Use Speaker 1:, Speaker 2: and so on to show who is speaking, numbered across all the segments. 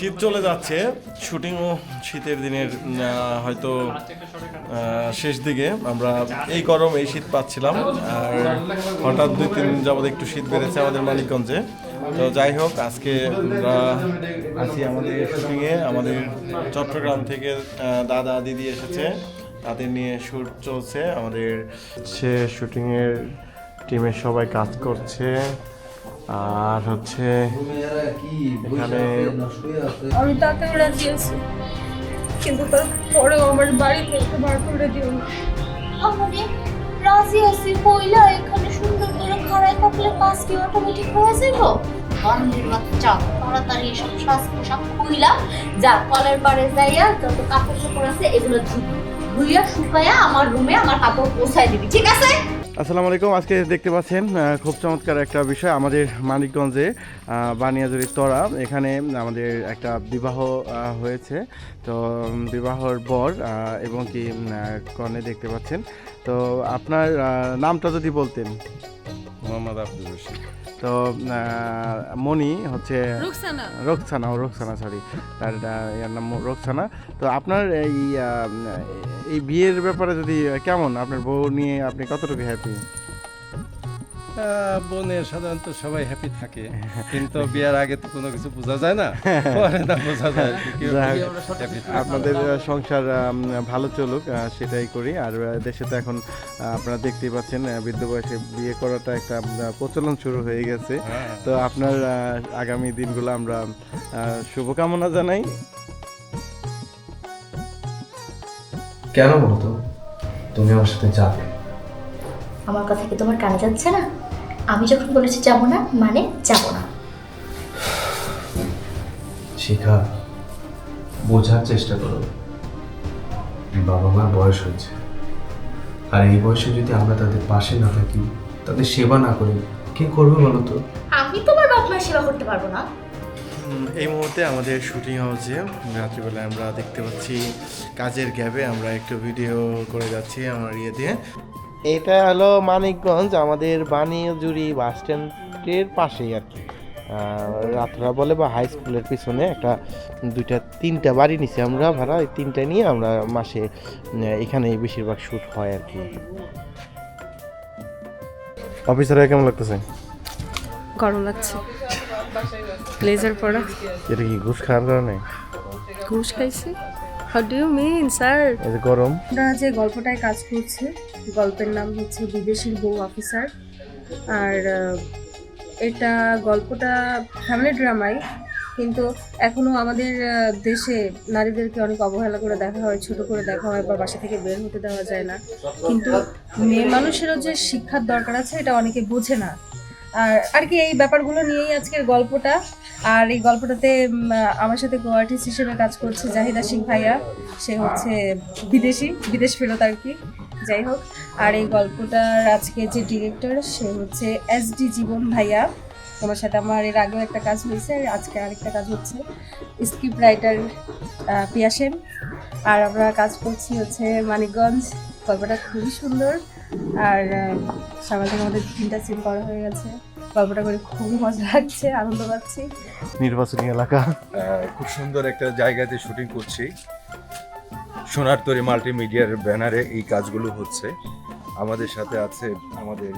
Speaker 1: শীত চলে যাচ্ছে। শুটিংও শীতের দিনের হয়তো শেষ দিকে। আমরা এই গরম এই শীত পাচ্ছিলাম। আর হঠাৎ দুই তিন যাবত একটু শীত বেড়েছে আমাদের মানিকগঞ্জে। তো যাই হোক, আজকে আমরা আছি আমাদের শুটিংয়ে। আমাদের চট্টগ্রাম থেকে দাদা দিদি এসেছে। তাদের নিয়ে শ্যুট চলছে। আমাদের সে শুটিংয়ের টিমের সবাই কাজ করছে। আর হচ্ছে এখানে
Speaker 2: আমি তাতে রাজি আছি কিন্তু তারপরেও আমার বাড়ি থেকে বার করে দিও না।
Speaker 3: আমারে রাজি আছি কইলা এখানে সুন্দর করে খাড়াই থাকলে কাজ কি অটোমেটিক হয়ে যাব বান্দির বাচ্চা তাড়াতাড়ি এসব শ্বাস পোশাক খুইলা যা কলের পাড়ে যাইয়া যত কাপড় চোপড় আছে এগুলো ধুইয়া শুকাইয়া আমার রুমে আমার কাপড় পৌঁছায় দিবি ঠিক আছে?
Speaker 1: আসসালামু আলাইকুম। আজকে দেখতে পাচ্ছেন খুব চমৎকার একটা বিষয় আমাদের মানিকগঞ্জে বানিয়াজুরির বানিয়াজুরি তরা। এখানে আমাদের একটা বিবাহ হয়েছে। তো বিবাহর বর এবং কি কনে দেখতে পাচ্ছেন। তো, আপনার নামটা যদি বলতেন।
Speaker 4: মোহাম্মদ আব্দুল রশিদ
Speaker 1: তো আহ, মণি হচ্ছে
Speaker 2: রুকসানা।
Speaker 1: রোকসানা ও রোকসানা সরি তার ইয়ার নাম রোকসানা। তো আপনার এই আহ, এই বিয়ের ব্যাপারে যদি কেমন? আপনার বউ নিয়ে আপনি কতটুকু হ্যাপি
Speaker 4: আহ, বোনের সাধারণত সবাই হ্যাপি থাকে। কিন্তু বিয়ার আগে তো কোনো কিছু বোঝা যায় না। পরে না বোঝা যায়।
Speaker 1: আপনাদের সংসার ভালো চলুক সেটাই করি। আর দেশে তো এখন আপনারা দেখতেই পাচ্ছেন বৃদ্ধ বয়সে বিয়ে করাটা একটা প্রচলন শুরু হয়ে গেছে।
Speaker 4: হ্যাঁ।
Speaker 1: তো আপনার আহ, আগামী দিনগুলো আমরা আহ, শুভকামনা জানাই।
Speaker 5: কেন বলতো তুমি আমার সাথে যাবে।
Speaker 3: আমার কথা কি তোমার কানে যাচ্ছে না? আমি যখন বলেছি যাব না মানে যাব না।
Speaker 5: শিখা বোঝার চেষ্টা করো। বাবা মার বয়স হয়েছে। আর এই বয়সে যদি আমরা তাদের পাশে না থাকি তাদের সেবা না করি কে করবে বলো তো?
Speaker 3: আমি তোমার বাপ মায়ের সেবা করতে পারব না।
Speaker 1: এই মুহূর্তে আমাদের শুটিং হাউসে রাত্রিবেলায় আমরা দেখতে পাচ্ছি কাজের গ্যাপে আমরা একটু ভিডিও করে যাচ্ছি আমার ইয়ে দিয়ে এটা হলো মানিকগঞ্জ আমাদের বানিয়াজুরি বাস স্ট্যান্ডের পাশেই আর কি। রাত্রা বলে বা হাই স্কুলের পিছনে একটা দুইটা তিনটা বাড়ি নিছি আমরা ভাড়া এই তিনটা নিয়ে আমরা মাসে উম, এখানেই বেশিরভাগ শ্যুট হয় আর কি। অফিসাররা কেমন লাগতেছে?
Speaker 2: গরম লাগছে। ব্লেজার পরা।
Speaker 1: এটা কি ঘুষ খাওয়ার কারণে?
Speaker 2: ঘুষ খাইছি। How do you mean sir
Speaker 1: এই যে গরম।
Speaker 2: আমরা যে গল্পটায় কাজ করছে গল্পের নাম হচ্ছে বিদেশির বউ অফিসার। আর এটা গল্পটা ফ্যামিলি ড্রামাই কিন্তু এখনও আমাদের দেশে নারীদেরকে অনেক অবহেলা করে দেখা হয় ছোট করে দেখা হয় বা বাসা থেকে বের হতে দেওয়া যায় না। কিন্তু মেয়ে মানুষেরও যে শিক্ষার দরকার আছে এটা অনেকে বোঝে না। আর আর কি এই ব্যাপারগুলো নিয়েই আজকের গল্পটা। আর এই গল্পটাতে আমার সাথে কো আর্টিস্ট হিসেবে কাজ করছে জাহিদা সিং ভাইয়া। সে হচ্ছে বিদেশি, বিদেশ ফেরত আর কি। যাই হোক, আর এই গল্পটার আজকে যে ডিরেক্টর, সে হচ্ছে এস ডি জীবন ভাইয়া। তোমার সাথে আমার এর আগেও একটা কাজ হয়েছে, আর আজকে আরেকটা কাজ হচ্ছে স্ক্রিপ্ট রাইটার পিয়াসেন আর আমরা কাজ করছি হচ্ছে মানিকগঞ্জ গল্পটা খুবই সুন্দর আর আহ, সমাজের মধ্যে তিনটা সিন করা হয়ে গেছে। গল্পটা করে খুবই মজা লাগছে আনন্দ পাচ্ছি।
Speaker 1: নির্বাচনী এলাকা।
Speaker 6: খুব সুন্দর একটা জায়গাতে শুটিং করছি। সোনার তরি মাল্টিমিডিয়ার ব্যানারে এই কাজগুলো হচ্ছে। আমাদের সাথে আছে আমাদের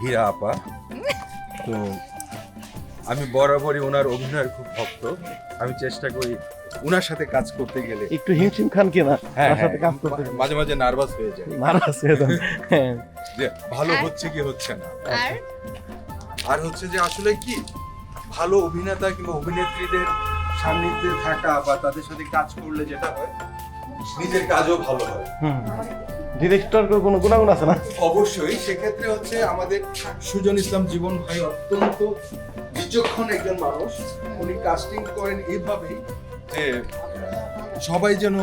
Speaker 6: হীরা আপা। তো আমি বরাবরই ওনার অভিনয়ের খুব ভক্ত। আমি চেষ্টা করি ওনার সাথে কাজ করতে গেলে।
Speaker 1: একটু হিমশিম খান কিনা
Speaker 6: হ্যাঁ
Speaker 1: সাথে
Speaker 6: হ্যাঁ,
Speaker 1: কাজ করতে
Speaker 6: মাঝে মাঝে নার্ভাস হয়ে যায়।
Speaker 1: নারাজ হয়ে যান। হ্যাঁ।
Speaker 6: যে ভালো হচ্ছে কি হচ্ছে না।
Speaker 3: আর?
Speaker 6: আর হচ্ছে যে আসলে কি ভালো অভিনেতা কিংবা অভিনেত্রীদের সান্নিধ্যে থাকা বা তাদের সাথে কাজ করলে যেটা হয় নিজের কাজও ভালো হয়।
Speaker 1: ডিরেক্টর কোনো গুণাগুণ আছে না?
Speaker 6: অবশ্যই সেক্ষেত্রে হচ্ছে আমাদের সুজন ইসলাম জীবন ভাই অত্যন্ত বিচক্ষণ একজন মানুষ। উনি কাস্টিং করেন এইভাবেই যে সবাই যেন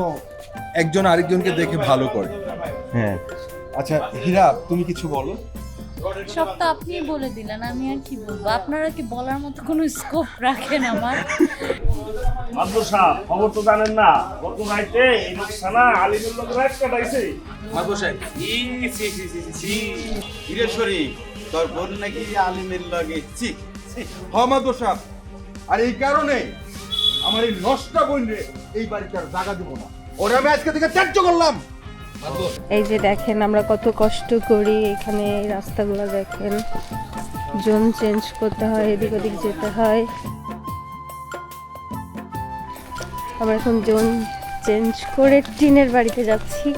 Speaker 6: একজন আরেকজনকে দেখে ভালো করে।
Speaker 1: হ্যাঁ।
Speaker 6: আচ্ছা হীরা তুমি কিছু বলো।
Speaker 7: সব তো আপনি বলে দিলেন আমি আর কি বলব? আপনারা কি বলার মতো কোনো স্কোপ রাখেন আমার?
Speaker 8: মাদুর সাহেব খবর তো জানেন না গত রাইতে এই লোকসানা আলিমুল লোক রাত কাটাইছে
Speaker 9: হিরেশ্বরী তোর বোন নাকি আলিমের লগে ছি।
Speaker 6: হমাদো সাহ আর এই কারণে আমার এই নষ্টা বোন এই বাড়িতে আর জায়গা দিব না। ওরে আমি আজকে থেকে ত্যায্য করলাম।
Speaker 2: এই যে দেখেন, আমরা কত কষ্ট করি এখানে এই রাস্তাগুলো দেখেন। জোন চেঞ্জ করতে হয়, এদিক ওদিক যেতে হয়। আমরা এখন জোন চেঞ্জ করে টিনের বাড়িতে যাচ্ছি।